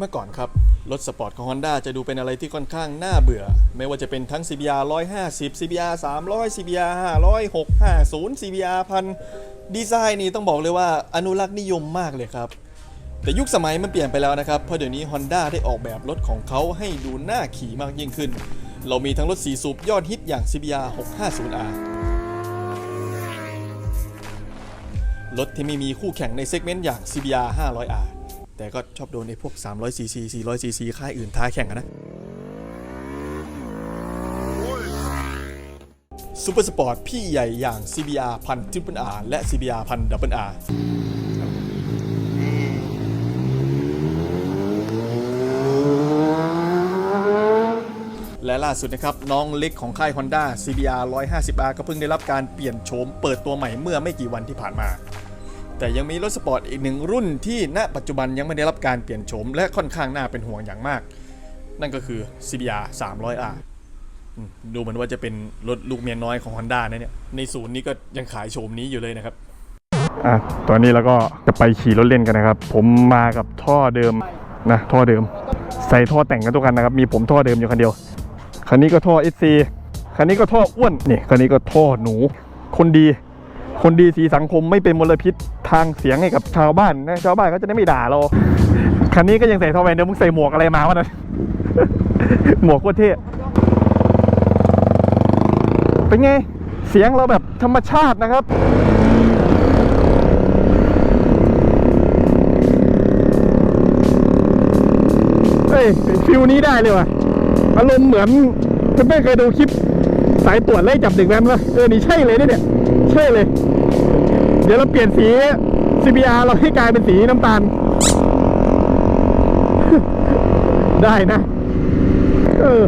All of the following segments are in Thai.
เมื่อก่อนครับ รถสปอร์ตของ Honda จะดูเป็นอะไรที่ค่อนข้างน่าเบื่อ ไม่ว่าจะเป็นทั้ง CBR 150 CBR 300 CBR 500 650 CBR 1000 ดีไซน์นี่ต้องบอกเลยว่าอนุรักษ์นิยมมากเลยครับ แต่ยุคสมัยมันเปลี่ยนไปแล้วนะครับ เพราะเดี๋ยวนี้ Honda ได้ออกแบบรถของเขาให้ดูน่าขี่มากยิ่งขึ้น เรามีทั้งรถสีสูบยอดฮิตอย่าง CBR 650R รถที่ไม่มีคู่แข่งในเซกเมนต์อย่าง CBR 500R แต่ก็ชอบโดนในพวก 300cc 400cc ค่ายอื่นท้าแข่งอะนะซูเปอร์สปอร์ตพี่ใหญ่อย่าง CBR 1000 Triple R และ CBR 1000 Double R และล่าสุดนะครับ น้องเล็กของค่าย Honda CBR 150R ก็เพิ่งได้รับการเปลี่ยนโฉมเปิดตัวใหม่เมื่อไม่กี่วันที่ผ่านมา แต่ยังมีรถสปอร์ตอีกหนึ่งรุ่นที่ณปัจจุบันยังไม่ได้รับการเปลี่ยนโฉมและค่อนข้างน่าเป็นห่วงอย่างมาก นั่นก็คือ CBR 300R อืมดูเหมือนว่าจะเป็นรถลูกเมียน้อยของ Honda นะเนี่ย ในศูนย์นี้ก็ยังขายโฉมนี้อยู่เลยนะครับ อะ ตอนนี้เราก็จะไปขี่รถเล่นกันนะครับ ผมมากับท่อเดิมนะท่อเดิม ใส่ท่อแต่งกันทุกคันนะครับ มีผมท่อเดิมอยู่คันเดียว คันนี้ก็ท่อ SC คันนี้ก็ท่ออ้วน นี่ คันนี้ก็ท่อหนู คนดี คนดีสีสังคมไม่เป็นมลพิษทางเสียงให้กับชาวบ้านนะชาวบ้านเขาจะได้ไม่ด่าเราคันนี้ก็ยังใส่ท่อแวนเดิมมึงใส่หมวกอะไรมาวะนั่นหมวกโคตรเท่เป็นไง เสียงเราแบบธรรมชาตินะครับเฮ้ยฟิลนี้ได้เลยว่ะอารมณ์เหมือนคุณแม่เคยดูคลิป สายตรวจไล่จับเด็กแว้นปะเออนี่ใช่เลยเนี่ยใช่เลย ดี๋ยวเราเปลี่ยนสี CBR เราให้กลายเป็นสีน้ำตาล ได้นะ เออ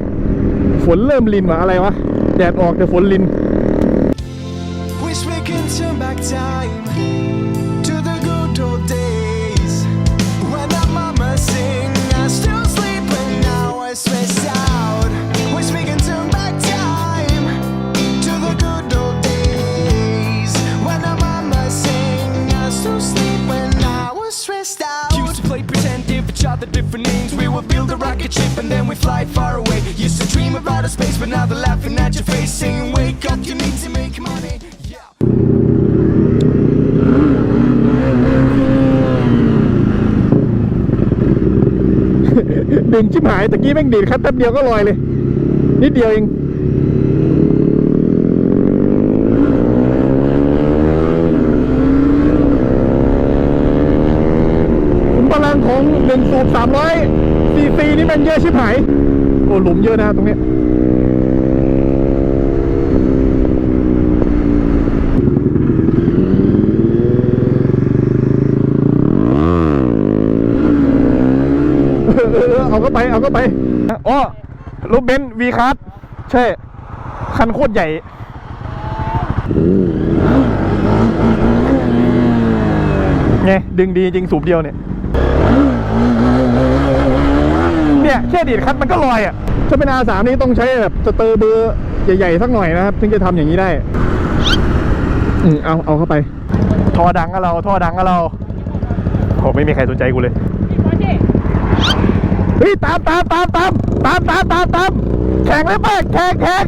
ฝนเริ่มลินว่ะอะไรวะ แดดออกแต่ฝนลิน but now they're laughing at your face, saying, "Wake up, you need to make money." Yeah. ดึงชิบหายตะกี้แม่งดีดคัดแป๊บเดียวก็ลอยเลย นิดเดียวเองขุมพลังของหนึ่งสูบสามร้อยซีซีนี่มันเยอะชิบหาย โอ้หลุมเยอะนะตรงเนี้ย เออเออเออเอาก็ไปเอาก็ไปอ๋อรถเบนซ์วีคัสใช่ คันโคตรใหญ่ไงดึงดีจริงสูบเดียวเนี่ย เนี่ยแค่ดีดคัดมันก็ลอยอะ ถ้าเป็น R3 นี่ต้องใช้แบบสเตอร์เบอร์ใหญ่ๆสักหน่อยนะครับ ถึงจะทำอย่างนี้ได้ อืมเอาเอาเข้าไป ท่อดังกับเรา ท่อดังกับเราโหไม่มีใครสนใจกูเลย พี่ตามตามตามตามตามตามตามตามแข่งเลยป้าแข่งแข่ง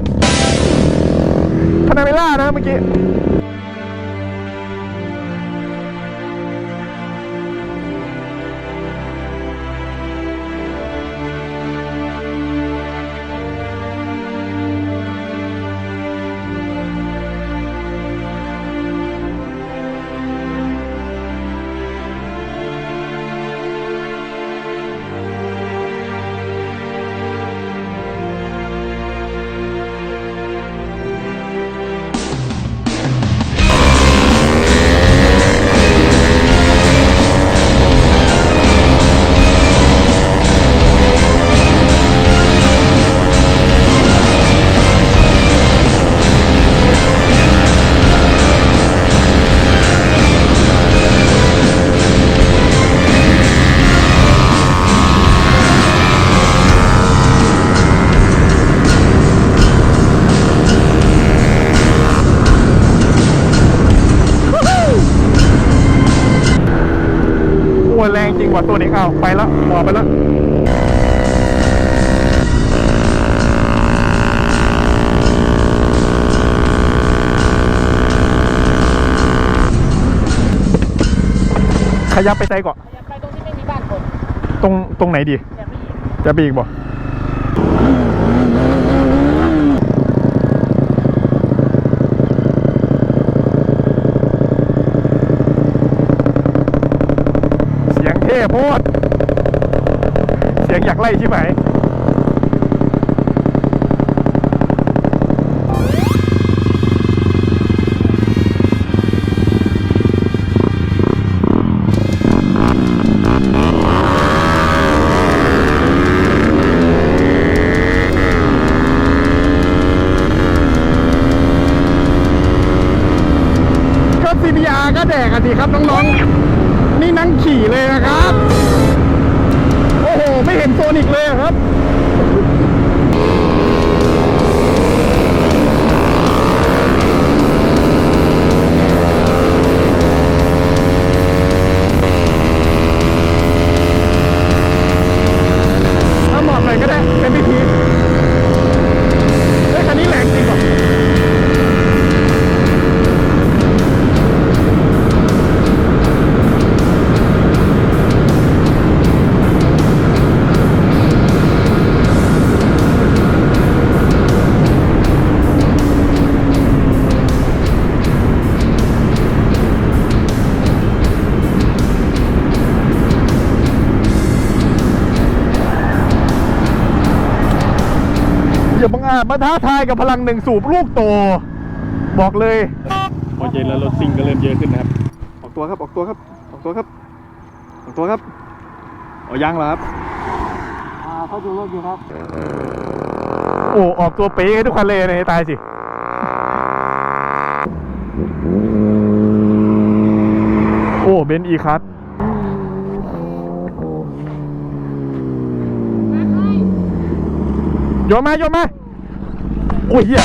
พนาเมล่านะเมื่อกี้าตัวนี้อ้าวไปแล้วออกไปแล้วขยับไปใจก่อนอย่าไปตรงที่ไม่มีบ้านคน ตรงตรงไหนดีอย่าไปอีกจะไปอีกบ่เสียงเท่โพดเสียงอยากไล่ใช่ไหมก็ CBR ก็แดกอะสิครับน้องๆ นี่นั่งขี่เลยนะครับ โอ้โห ไม่เห็นโซนิกเลยครับ อย่าบังอาจมาท้าทายกับพลังหนึ่งสูบลูกโต บอกเลย พอเย็นแล้วรถซิ่งก็เริ่มเยอะขึ้นนะครับ ออกตัวครับ ออกตัวครับ ออกตัวครับ ออกตัวครับเอายังเหรอครับอ่าเขาดูรถอยู่ครับ โอ้ ออกตัวเป๊ะให้ทุกคันเลยนะตายสิโอ้เบนซ์อีคัส โยนมาโยนมาโอ้ยเหี้ย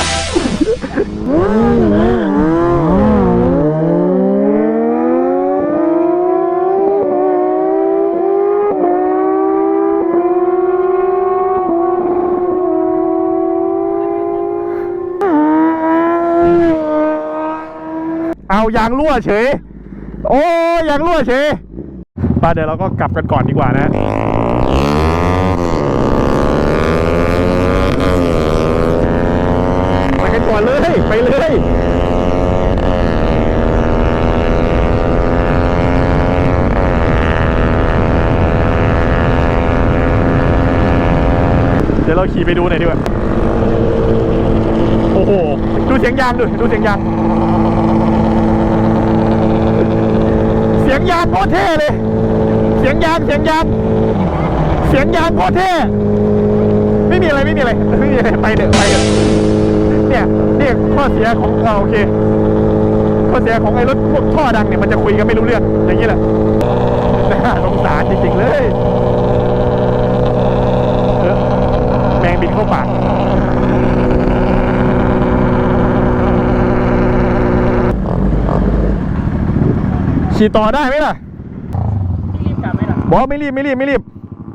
เอายางรั่วเฉย โอ้ยางรั่วเฉยไปเดี๋ยวเราก็กลับกันก่อนดีกว่านะ ไปกันก่อนเลย ไปเลยเดี๋ยวเราขี่ไปดูหน่อยดีกว่า โอ้โห ดูเสียงยางดูดูเสียงยาง เสียงยางโคตรเท่เลย เสียงยาง เสียงยาง เสียงยางโคตรเท่ ไม่มีอะไร ไม่มีอะไร ไม่มีอะไร ไปเถอะไปเถอะ เนี่ยเนี่ยข้อเสียของเราโอเคข้อเสียของไอ้รถพวกท่อดังเนี่ยมันจะคุยกันไม่รู้เรื่องอย่างนี้แหละน่าสงสารจริงๆเลยเออแมงบินเข้าปากขี่ต่อได้ไหมล่ะพี่รีบกลับไหมล่ะบอกไม่รีบไม่รีบไม่รีบ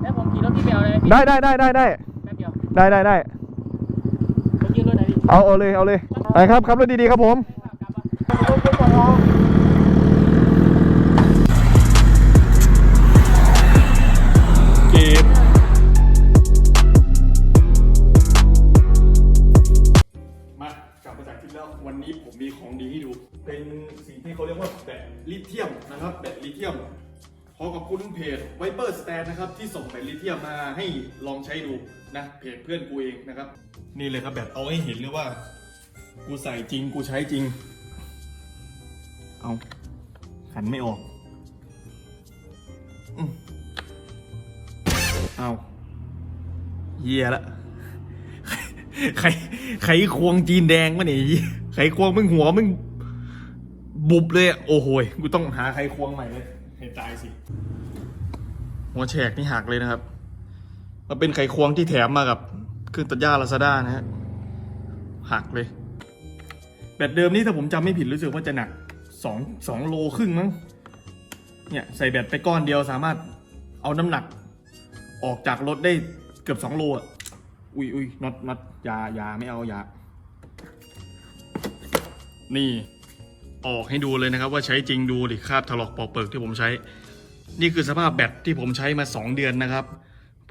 แล้วผมขี่รถพี่ไปเอาเลยได้ได้ได้ได้ได้แป๊บเดียวได้ได้ได้ ผมยืนรถไหนอยดิ เอาเอาเลยเอาเลยไปครับขับรถดีๆครับผมเกมมากลับมาจากทริปแล้ววันนี้ผมมีของดีให้ดู เป็นสิ่งที่เขาเรียกว่าแบตลิเธียมนะครับแบตลิเธียมขอขอบคุณเพจ Viper Stand นะครับที่ส่งแบตลิเธียมมาให้ลองใช้ดู นะเพจเพื่อนกูเองนะครับ นี่เลยครับแบตเอาให้เห็นเลยว่า กูใส่จริงกูใช้จริง เอาขันไม่ออกอืมเอาเหี้ยละไข่ไข่ควงจีนแดงวะเนี่ยไอ้เหี้ยไข่ควงมึงหัวมึงบุบเลยอะโอ้โหยกูต้องหาไข่ควงใหม่เลยให้ตายสิ หัวแฉกนี่หักเลยนะครับ มันเป็นไขควงที่แถมมากับเครื่องตัดหญ้าลาซาด้านะฮะหักเลย แบตเดิมนี่ถ้าผมจำไม่ผิดรู้สึกว่าจะหนักสองสองโลครึ่งมั้งเนี่ยใส่แบตไปก้อนเดียวสามารถเอาน้ำหนัก ออกจากรถได้เกือบสองโลอะอุ้ยอุ้ยน็อตน็อตยายาไม่เอายา นี่ออกให้ดูเลยนะครับ ว่าใช้จริงดูดิคราบถลอกปอกเปิกที่ผมใช้ นี่คือสภาพแบตที่ผมใช้มา 2 เดือนนะครับ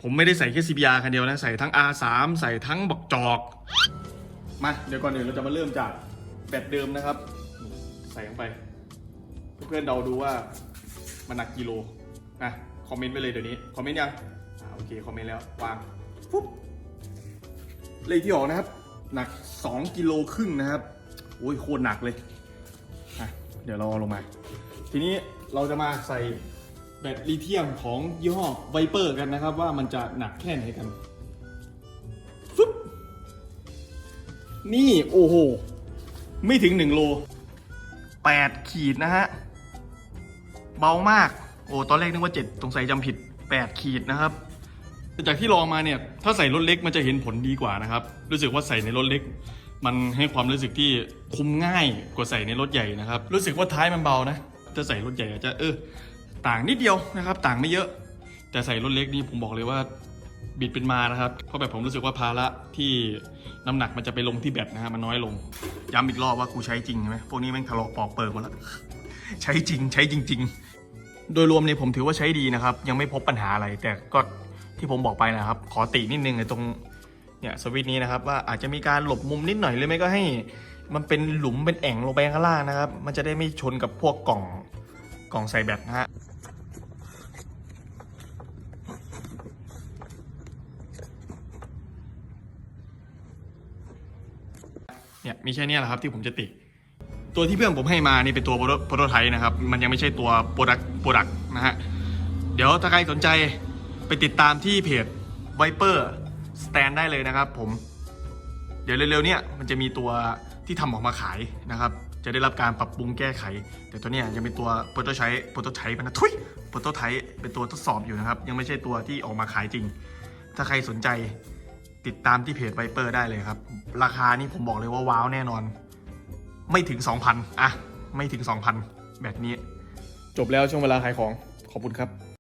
ผมไม่ได้ใส่แค่ CBR คันเดียวนะ ใส่ทั้ง R3 ใส่ทั้งบักจอก มา เดี๋ยวก่อนอื่นเราจะมาเริ่มจากแบตเดิมนะครับ ใส่ลงไป เพื่อนๆเดาดูว่ามันหนักกิโลอะคอมเมนต์ไว้เลยเดี๋ยวนี้ คอมเมนต์ยังอ่าโอเค คอมเมนต์แล้ว วางปุ๊บเลขที่ออกนะครับ หนัก 2กิโลครึ่งนะครับ โอ้ยโคตรหนักเลยอะเดี๋ยวเราเอาลงมา ทีนี้เราจะมาใส่ แบตลิเธียมของยี่ห้อไวเปอร์กันนะครับ ว่ามันจะหนักแค่ไหนกันฟึบนี่โอ้โห ไม่ถึง 1 โล 8 ขีดนะฮะ เบามาก โอ้ตอนแรกนึกว่า 7 ตรงใส่จำผิด 8 ขีดนะครับ จากที่ลองมาเนี่ย ถ้าใส่รถเล็กมันจะเห็นผลดีกว่านะครับ รู้สึกว่าใส่ในรถเล็ก มันให้ความรู้สึกที่คุมง่ายกว่าใส่ในรถใหญ่นะครับ รู้สึกว่าท้ายมันเบานะถ้าใส่รถใหญ่อาจจะเออ ต่างนิดเดียวนะครับ ต่างไม่เยอะ แต่ใส่รถเล็กนี่ผมบอกเลยว่าบิดเป็นมานะครับ เพราะแบบผมรู้สึกว่าภาระที่น้ำหนักมันจะไปลงที่แบตนะฮะมันน้อยลงย้ำอีกรอบว่ากูใช้จริงใช่ไหมพวกนี้แม่งถลอกปอกเปิกหมดแล้วใช้จริงใช้จริง ๆ โดยรวมเนี่ยผมถือว่าใช้ดีนะครับ ยังไม่พบปัญหาอะไร แต่ก็ที่ผมบอกไปนะครับ ขอตินิดนึงในตรงเนี่ยสวิตช์นี้นะครับว่าอาจจะมีการหลบมุมนิดหน่อยหรือไม่ก็ให้ มันเป็นหลุมเป็นแอ่งลงไปข้างล่างนะครับ มันจะได้ไม่ชนกับพวกกล่อง กล่องใส่แบตนะฮะเนี่ยมีแค่นี้แหละครับที่ผมจะติตัวที่เพื่อนผมให้มานี่เป็นตัวโปรโตไทป์นะครับ มันยังไม่ใช่ตัวโปรดักโปรดักนะฮะ เดี๋ยวถ้าใครสนใจไปติดตามที่เพจ Viper Stand ได้เลยนะครับผม เดี๋ยวเร็วๆเนี่ยมันจะมีตัวที่ทำออกมาขายนะครับ จะได้รับการปรับปรุงแก้ไข แต่ตัวเนี้ยยังเป็นตัวโปรโตไทป์โปรโตไทป์นะทุยโปรโตไทป์เป็นตัวทดสอบอยู่นะครับ ยังไม่ใช่ตัวที่ออกมาขายจริง ถ้าใครสนใจติดตามที่เพจ Viper ได้เลยครับ ราคานี่ผมบอกเลยว่าว้าวแน่นอน ไม่ถึง 2,000อะไม่ถึง 2,000 แบบนี้ จบแล้วช่วงเวลาขายของขอบคุณครับ